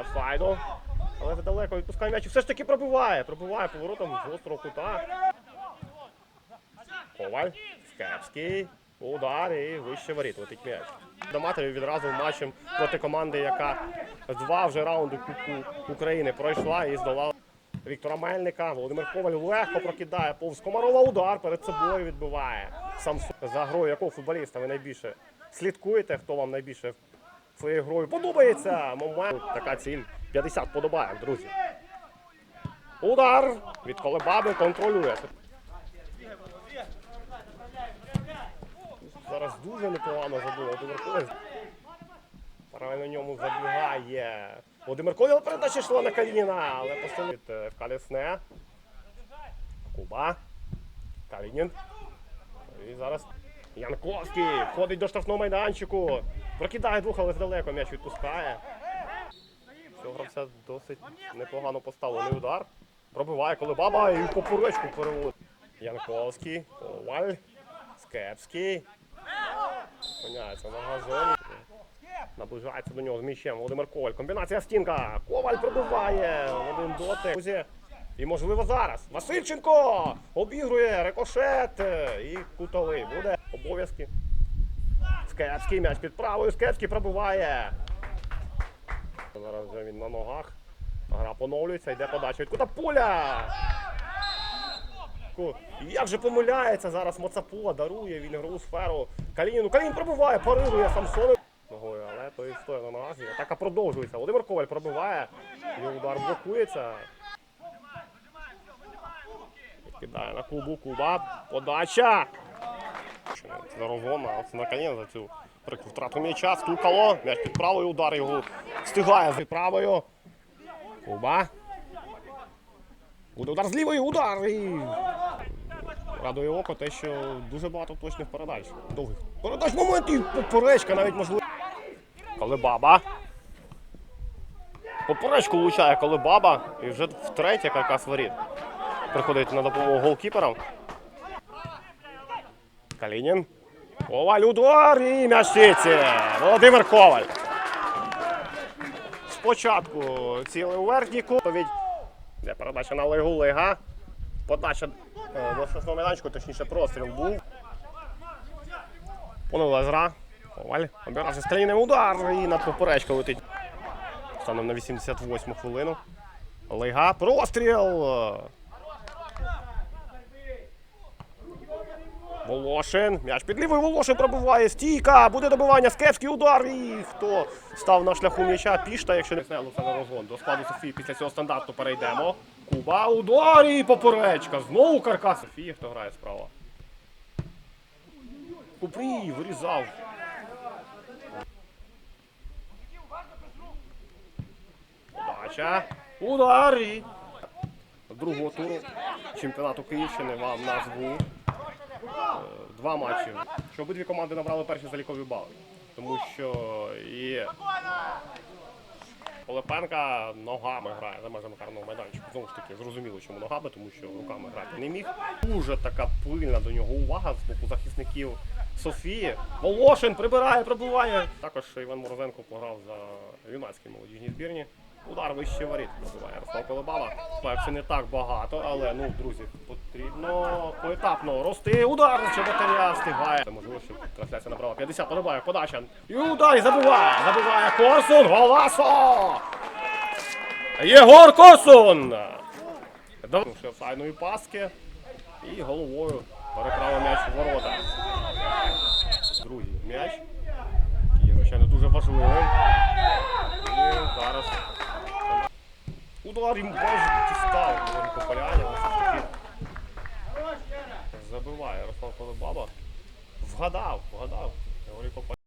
Офсайду. Але задалеко відпускає м'яч все ж таки пробиває. Пробиває поворотом з гострого кута. Коваль. Скепський. Удар і вище воріт. Летить м'яч. Доматові відразу матчем проти команди, яка два вже раунди Кубку України пройшла і здолала Віктора Мельника. Володимир Коваль легко прокидає повз Комарова удар перед собою відбиває. Сам за грою якого футболіста ви найбільше слідкуєте, хто вам найбільше своєю грою подобається. Момент така ціль 50 подобає, друзі. Удар від Колебаби контролює. Зараз дуже непогано забув Володимир Коваль. Паралельно ньому забігає. Володимир Коваль передача йшла на Калініна, але посилить в Калісне. Куба. Калінін. І зараз Янковський входить до штрафного майданчику. Прокидає двох, але здалеко м'яч відпускає. Цього гравця досить непогано поставлений удар. Пробиває Колебаба і в поперечку переводить. Янковський, Коваль, Скепський. Опиняється на газоні. Наближається до нього з м'ячем Володимир Коваль. Комбінація стінка. Коваль пробиває. Один дотик. І можливо зараз. Васильченко обігрує рикошет. І кутовий буде. Обов'язки. Скепський м'яч під правою. Скепський пробиває. Зараз вже він на ногах. Гра поновлюється, йде подача від кута поля. Як же помиляється зараз Моцапо, дарує він ігрову сферу Калініну. Калінін пробиває, парирує Самсони. Ногою, але той стоїть на ногах. Атака продовжується. Володимир Коваль пробиває. Його удар блокується. Кидає на клубу Куба. Подача. Здоровона. От наконець за цю прикру втрату м'яча. Стукало. М'яч під правою удар його встигає з правою. Куба. Удар з лівої, удар і радує око те, що дуже багато точних передач. Довгих передач момент і поперечка навіть можливо. Колебаба. Поперечку влучає Колебаба. І вже втретє каркас воріт. Приходить на допомогу голкіперам. Калінін. Коваль удар і м'яч. Володимир Коваль. Спочатку цілий у верхній. Де передача на Лигу Лига. Подача е, до штрафного майданчику, точніше простріл був. Поновила зра. Коваль. Обирався з країним удар і над поперечка летить. Станом на 88 хвилину. Лига. Простріл. Волошин. М'яч під лівою Волошин пробиває. Стійка. Буде добивання. Скепський удар. І хто став на шляху м'яча? Пішта, якщо не це Олександр Розгон. До складу Софії після цього стандарту перейдемо. Куба. Удар і поперечка. Знову каркас. Софія, хто грає справа. Купрій вирізав. Подача. Удар і другого туру чемпіонату Київщини вам назву два матчі. Що обидві команди набрали перші залікові бали. Тому що і Полепенка ногами грає за межами карного майданчика. Знову ж таки, зрозуміло, чому ногами, тому що руками грати не міг. Дуже така пильна до нього увага з боку захисників Софії. Волошин прибирає, пробиває. Також Іван Морозенко пограв за юнацькі молодіжні збірні. Удар вище воріт пробиває Ярослав Колебава. Так, це не так багато, але ну, друзі, потрібно поетапно рости. Удар Чеботаря встигає. Це можливо, що трансляція набрала 50, подобає подача. І удар і забиває. Забиває Косун. Голасо! Єгор Косун! Довнувши офсайдної паски і головою переправив м'яч в ворота. Другий м'яч. Який є, звичайно, дуже важливим. І зараз удар майже дістав Георгій але забиває Ярослав Колебаба. Вгадав, вгадав.